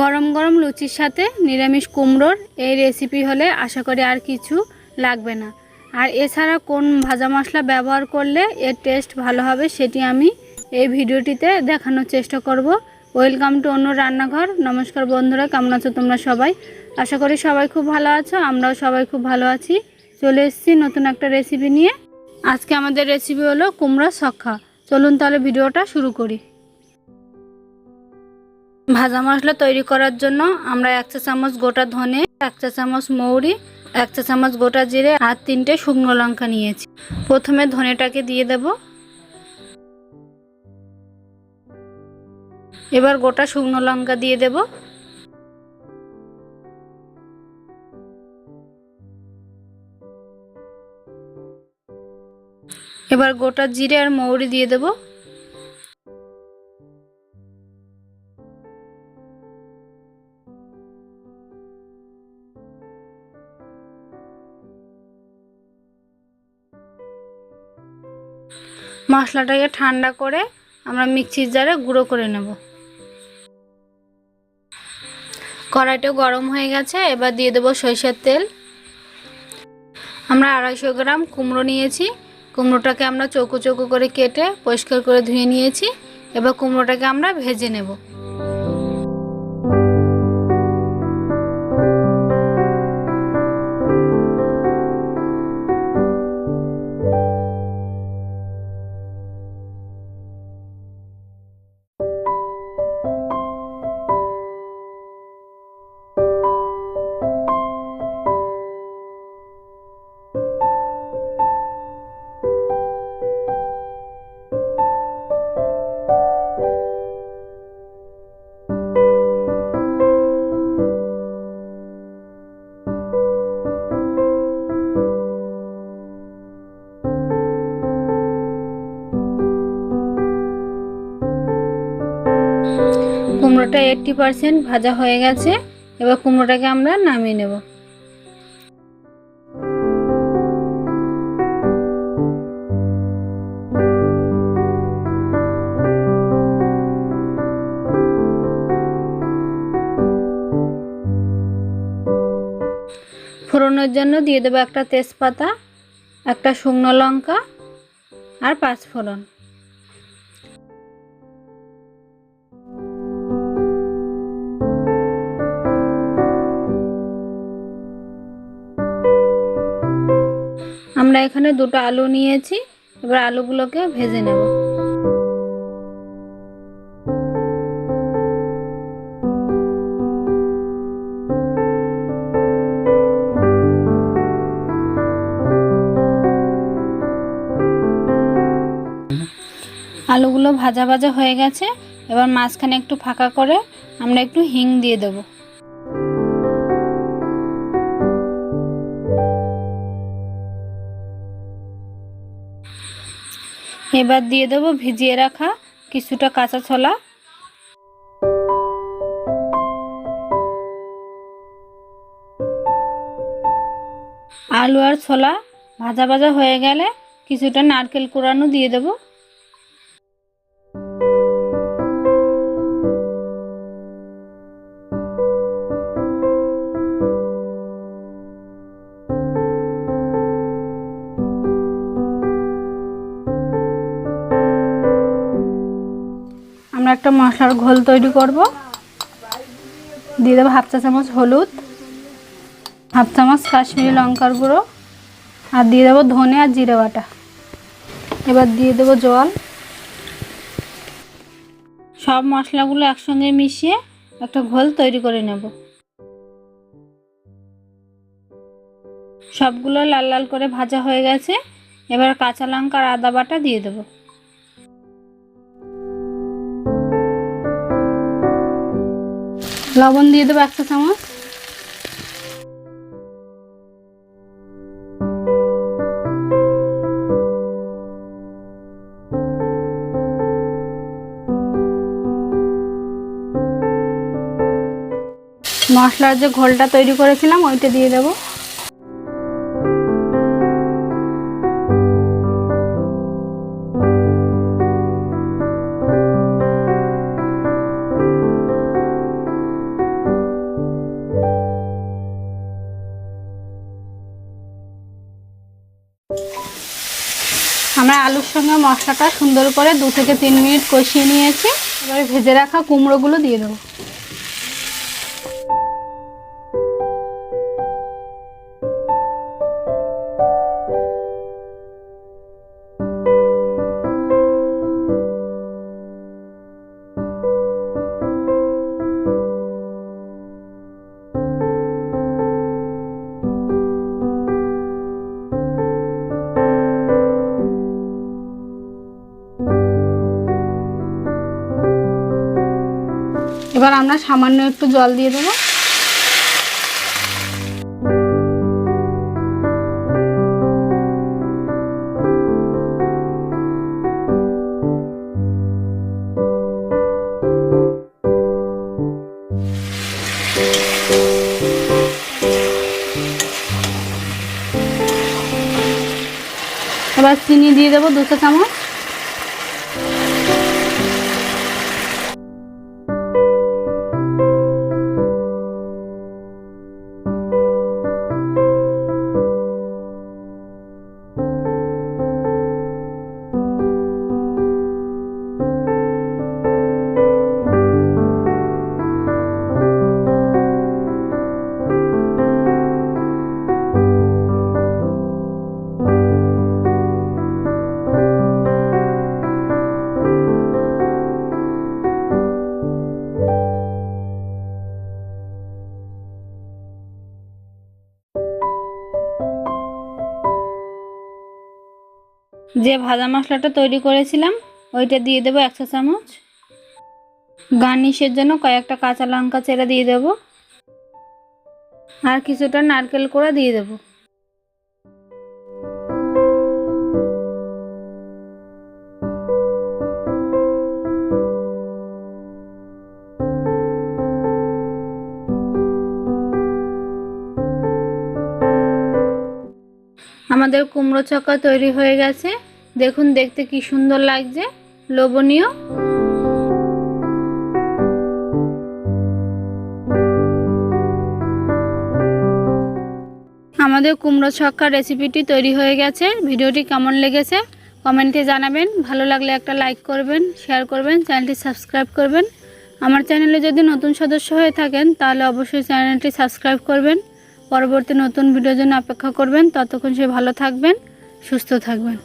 গরম গরম লুচির সাথে নিরামিষ কুমড়োর এই রেসিপি হলে আশা করি আর কিছু লাগবে না। আর এছাড়া কোন ভাজা মশলা ব্যবহার করলে এর টেস্ট ভালো হবে সেটি আমি এই ভিডিওটিতে দেখানোর চেষ্টা করব। ওয়েলকাম টু অন্য রান্নাঘর। নমস্কার বন্ধুরা, কেমন আছো তোমরা সবাই? আশা করি সবাই খুব ভালো আছো, আমরাও সবাই খুব ভালো আছি। চলে এসেছি নতুন একটা রেসিপি নিয়ে। আজকে আমাদের রেসিপি হলো কুমড়া সক্ষা চলুন তাহলে ভিডিওটা শুরু করি। ভাজা মশলা তৈরি করার জন্য আমরা এক চা চামচ গোটা ধনে, এক চা চামচ মৌরি, এক চা চামচ গোটা জিরে আর তিনটে শুকনো লঙ্কা নিয়েছি। প্রথমে ধনেটাকে দিয়ে দেব। এবার গোটা শুকনো লঙ্কা দিয়ে দেব। এবার গোটা জিরে আর মৌরি দিয়ে দেবো। মশলাটাকে ঠান্ডা করে আমরা মিক্সির জারে গুঁড়ো করে নেব। কড়াইটা গরম হয়ে গেছে, এবার দিয়ে দেবো সরিষার তেল। আমরা আড়াইশো গ্রাম কুমড়ো নিয়েছি। কুমড়োটাকে আমরা চৌকো চৌকো করে কেটে পরিষ্কার করে ধুয়ে নিয়েছি। এবার কুমড়োটাকে আমরা ভেজে নেব। এইটটি পারসেন্ট ভাজা হয়ে গেছে, এবার কুমড়োটাকে আমরা নামিয়ে নেব। ফোড়নের জন্য দিয়ে দেবো একটা তেজপাতা, একটা শুকনো লঙ্কা আর পাঁচ আমরা এখানে দুটো আলু নিয়েছি, এবার আলুগুলোকে ভেজে নেব। আলুগুলো ভাজা ভাজা হয়ে গেছে, এবার মাঝখানে একটু ফাঁকা করে আমরা একটু হিং দিয়ে দেবো। এবার দিয়ে দেবো ভিজিয়ে রাখা কিছুটা কাঁচা ছোলা। আলু আর ছোলা ভাজা ভাজা হয়ে গেলে কিছুটা নারকেল কোরানো দিয়ে দেবো। একটা মশলার ঘোল তৈরি করব। দিয়ে দেবো হাফ চা চামচ হলুদ, হাফ চামচ কাশ্মীরি লঙ্কার গুঁড়ো, আর দিয়ে দেবো ধনে আর জিরে বাটা। এবার দিয়ে দেবো জল। সব মশলাগুলো একসঙ্গে মিশিয়ে একটা ঘোল তৈরি করে নেব। সবগুলো লাল লাল করে ভাজা হয়ে গেছে। এবার কাঁচা লঙ্কা আর আদা বাটা দিয়ে দেবো। লবণ দিয়ে দেবো একটা চামচ। মশলার যে ঘোলটা তৈরি করেছিলাম ওইটা দিয়ে দেবো। আলুর সঙ্গে মশলাটা সুন্দর করে দু থেকে তিন মিনিট কষিয়ে নিয়েছি। এবারে ভেজে রাখা কুমড়োগুলো দিয়ে দেবো। এবার আমরা সামান্য একটু জল দিয়ে দেবো। এবার চিনি দিয়ে দেবো দুশো চামচ। যে ভাজা মশলাটা তৈরি করেছিলাম, ওইটা দিয়ে দেবো একশো চামচ। গার্নিশের জন্য কয়েকটা কাঁচা লঙ্কা চেরা দিয়ে দেবো। আর কিছুটা নারকেল কোড়া দিয়ে দেবো। আমাদের কুমড়ো চক্কা তৈরি হয়ে গেছে। দেখুন, দেখতে কি সুন্দর লাগছে। লোভনীয়। আমাদের কুমড়ো ছক্কা রেসিপিটি তৈরি হয়ে গেছে। ভিডিওটি কেমন লেগেছে কমেন্টে জানাবেন। ভালো লাগলে একটা লাইক করবেন, শেয়ার করবেন, চ্যানেলটি সাবস্ক্রাইব করবেন। আমার চ্যানেলে যদি নতুন সদস্য হয়ে থাকেন, তাহলে অবশ্যই চ্যানেলটি সাবস্ক্রাইব করবেন। পরবর্তী নতুন ভিডিওর জন্য অপেক্ষা করবেন। ততক্ষণ সে ভালো থাকবেন সুস্থ থাকবেন।